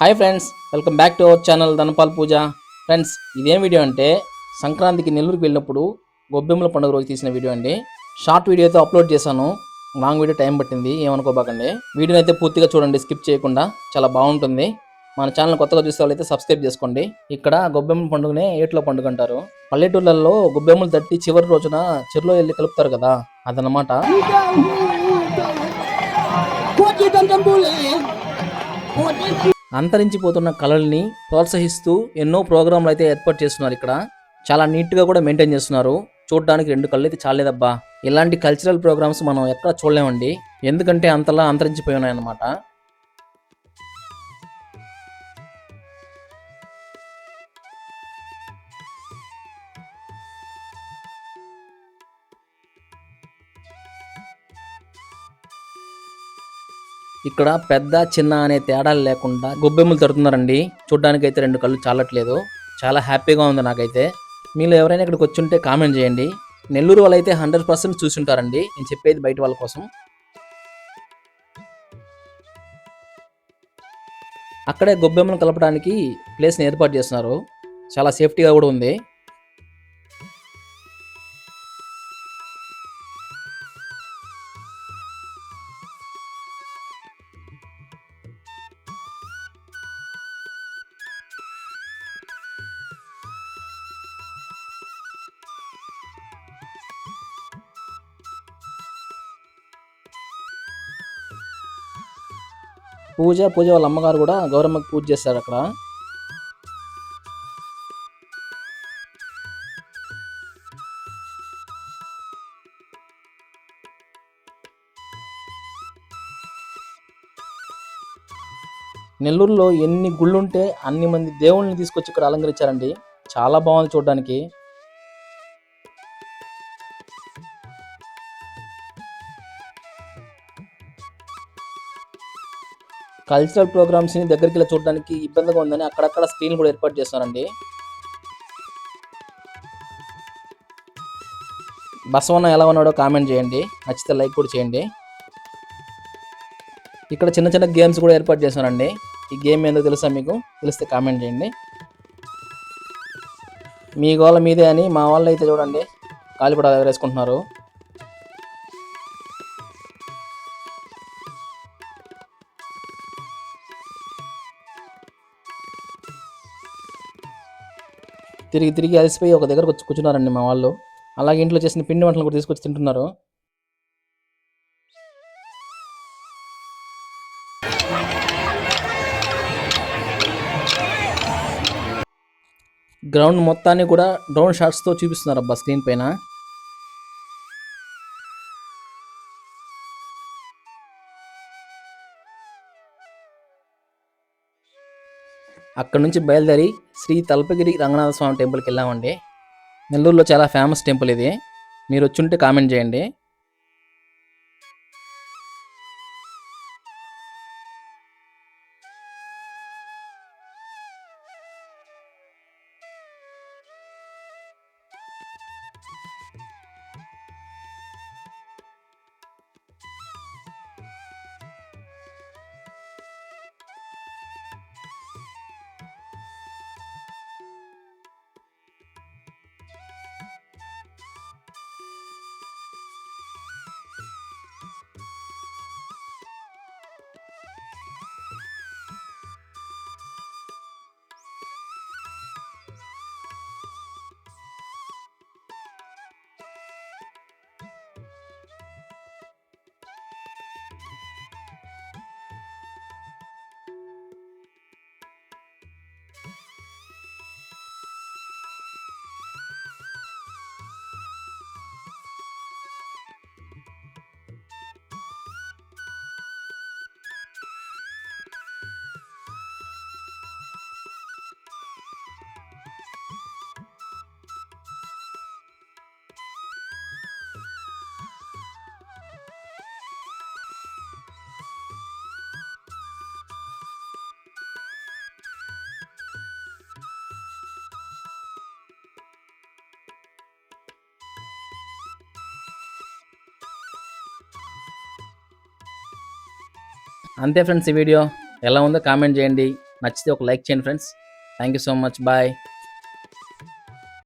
Hi friends welcome back to our channel Dhanpal Pooja friends ఇదేం video అంటే సంక్రాంతికి నెల్లూరుకి వెళ్ళినప్పుడు గొబ్బెమ్మల పండుగ రోజు తీసిన వీడియో అండి. షార్ట్ వీడియోతో అప్లోడ్ చేశాను. లాంగ్ వీడియో టైం పట్టింది ఏమనుకోబాకండి. వీడియోని అయితే పూర్తిగా చూడండి స్కిప్ చేయకుండా చాలా బాగుంటుంది. మన ఛానల్ కొత్తగా చూసే వాళ్ళైతే సబ్స్క్రైబ్ చేసుకోండి. ఇక్కడ గొబ్బెమ్మల పండుగనే ఏట్ల పండుగ అంటారు. పల్లెటూళ్ళల్లో గొబ్బెమ్మలు తట్టి చివరి రోజున చెరులో వెళ్ళి కలుపుతారు కదా అదనమాట అంతరించిపోతున్న కళల్ని ప్రోత్సహిస్తూ ఎన్నో ప్రోగ్రాంలు అయితే ఏర్పాటు చేస్తున్నారు ఇక్కడ. చాలా నీట్గా కూడా మెయింటైన్ చేస్తున్నారు. చూడడానికి రెండు కళ్ళు అయితే చాలేదబ్బా ఇలాంటి కల్చరల్ ప్రోగ్రామ్స్ మనం ఎక్కడ చూడలేమండి. ఎందుకంటే అంతలా అంతరించిపోయి ఉన్నాయన్నమాట. ఇక్కడ పెద్ద చిన్న అనే తేడాలు లేకుండా గొబ్బెమ్మలు తడుతున్నారండి చూడ్డానికి అయితే రెండు కళ్ళు చాలట్లేదు. చాలా హ్యాపీగా ఉంది నాకైతే. మీలో ఎవరైనా ఇక్కడికి వచ్చుంటే ఉంటే కామెంట్ చేయండి. నెల్లూరు వాళ్ళు అయితే హండ్రెడ్ పర్సెంట్ చూసుంటారండి. నేను చెప్పేది బయట వాళ్ళ కోసం. అక్కడే గొబ్బెమ్మలు కలపడానికి ప్లేస్ని ఏర్పాటు చేస్తున్నారు. చాలా సేఫ్టీగా కూడా ఉంది. పూజ పూజ వాళ్ళ అమ్మగారు కూడా గౌరమ్మకి పూజ చేస్తారు అక్కడ. నెల్లూరులో ఎన్ని గుళ్ళుంటే అన్ని మంది దేవుళ్ళని తీసుకొచ్చి ఇక్కడ అలంకరించారండి. చాలా బాగుంది చూడడానికి. కల్చరల్ ప్రోగ్రామ్స్ని దగ్గరికి వెళ్ళి చూడడానికి ఇబ్బందిగా ఉందని అక్కడక్కడ స్క్రీన్ కూడా ఏర్పాటు చేస్తున్నారండి బసవన్న ఎలా ఉన్నాడో కామెంట్ చేయండి. నచ్చితే లైక్ కూడా చేయండి. ఇక్కడ చిన్న చిన్న గేమ్స్ కూడా ఏర్పాటు చేస్తున్నారండి ఈ గేమ్ ఏందో తెలుసా మీకు? తెలిస్తే కామెంట్ చేయండి. మీ గోల మీదే అని మా వాళ్ళు అయితే చూడండి. కాలిపడ ఎగరేసుకుంటున్నారు తిరిగి తిరిగి అలసిపోయి ఒక దగ్గర వచ్చి కూర్చున్నారండి మా వాళ్ళు. అలాగే ఇంట్లో చేసిన పిండి వంటలు కూడా తీసుకొచ్చి తింటున్నారు. గ్రౌండ్ మొత్తాన్ని కూడా డ్రోన్ షాట్స్తో చూపిస్తున్నారు అబ్బా స్క్రీన్ పైన. అక్కడ నుంచి బయలుదేరి శ్రీ తల్పగిరి రంగనాథ స్వామి టెంపుల్కి వెళ్ళామండి. నెల్లూరులో చాలా ఫేమస్ టెంపుల్ ఇది. మీరు వచ్చుంటే కామెంట్ చేయండి. అంతే ఫ్రెండ్స్ ఈ వీడియో ఎలా ఉందో కామెంట్ చేయండి. నచ్చితే ఒక లైక్ చేయండి friends. Thank you so much. Bye.